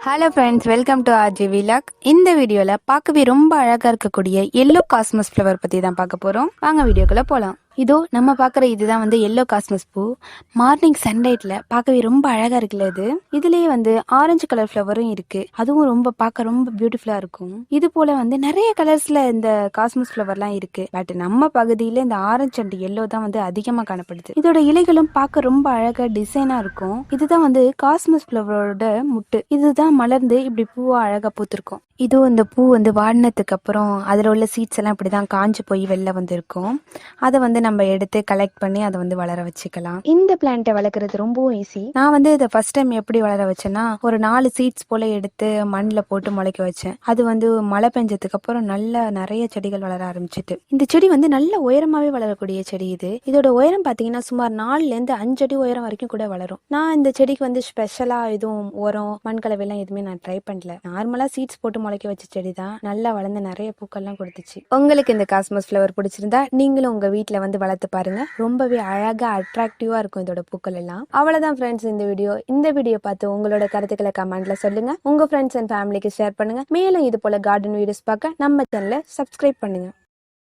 Hello friends welcome to RG vlog இந்த வீடியோவில் பார்க்கவே ரொம்ப அழகாக இருக்கக்கூடிய எல்லோ காஸ்மஸ் ஃப்ளவர் பற்றி தான் பார்க்க போகிறோம் வாங்க வீடியோக்குள்ளே போகலாம் இதோ நம்ம பார்க்குற இதுதான் வந்து எல்லோ காஸ்மஸ் பூ. மார்னிங் சன்லைட்டில் பார்க்கவே ரொம்ப அழகாக இருக்குல்ல இது. இதுலேயே வந்து ஆரஞ்சு கலர் ஃப்ளவரும் இருக்குது அதுவும் ரொம்ப பார்க்க ரொம்ப பியூட்டிஃபுல்லாக இருக்கும். இது போல் வந்து நிறைய கலர்ஸில் இந்த காஸ்மஸ் ஃப்ளவர்லாம் இருக்குது பட் நம்ம பகுதியில் இந்த ஆரஞ்சு அண்ட் எல்லோ தான் வந்து அதிகமாக காணப்படுது. இதோட இலைகளும் பார்க்க ரொம்ப அழகாக டிசைனாக இருக்கும். இதுதான் வந்து காஸ்மஸ் ஃப்ளவரோட முட்டு. இதுதான் மலர்ந்து இப்படி பூவாக அழகாக பூத்திருக்கும். இதுவும் இந்த பூ வந்து வாடினதுக்கு அப்புறம் அதில் உள்ள சீட்ஸ் எல்லாம் இப்படி தான் காஞ்சு போய் வெளில வந்திருக்கும். அதை வந்து நம்ம எடுத்து கலெக்ட் பண்ணி அதை வந்து வளர வச்சுக்கலாம். இந்த பிளான்ட்டை வளர்க்குறது ரொம்பவும் ஈஸி நான் வந்து இதை ஃபர்ஸ்ட் டைம் எப்படி வளர வச்சேன்னா ஒரு நாலு சீட்ஸ் போல எடுத்து மண்ணில் போட்டு முளைக்க வச்சேன். அது வந்து மழை பெஞ்சதுக்கு அப்புறம் நல்ல நிறைய செடிகள் வளர ஆரம்பிச்சிட்டு. இந்த செடி வந்து நல்ல உயரமாவே வளரக்கூடிய செடி இது. இதோட உயரம் பார்த்தீங்கன்னா சுமார் நாலுல இருந்து அஞ்சு அடி உயரம் வரைக்கும் கூட வளரும். நான் இந்த செடிக்கு வந்து ஸ்பெஷலா எதுவும் உரம் மண் கலவைலாம் எதுவுமே நான் ட்ரை பண்ணல. நார்மலா சீட்ஸ் போட்டு முளைக்க வச்ச செடி தான் நல்லா வளர்ந்து நிறைய பூக்கள்லாம் கொடுத்துச்சு. உங்களுக்கு இந்த காஸ்மஸ் ஃப்ளவர் பிடிச்சிருந்தா நீங்களும் உங்க வீட்ல வந்து வந்து வளர்த்து பாருங்க. ரொம்பவே அழகா அட்ராக்டிவா இருக்கும் இதோட பூக்கள் எல்லாம். அவ்வளவுதான் ஃப்ரெண்ட்ஸ் இந்த வீடியோ இந்த வீடியோ பார்த்து உங்களோட கருத்துக்களை கமெண்ட்ல சொல்லுங்க. உங்க ஃப்ரெண்ட்ஸ் அண்ட் ஃபேமிலிக்கு ஷேர் பண்ணுங்க. மேலும் இது போல கார்டன் வீடியோஸ் பார்க்க நம்ம சேனலை சப்ஸ்கிரைப் பண்ணுங்க.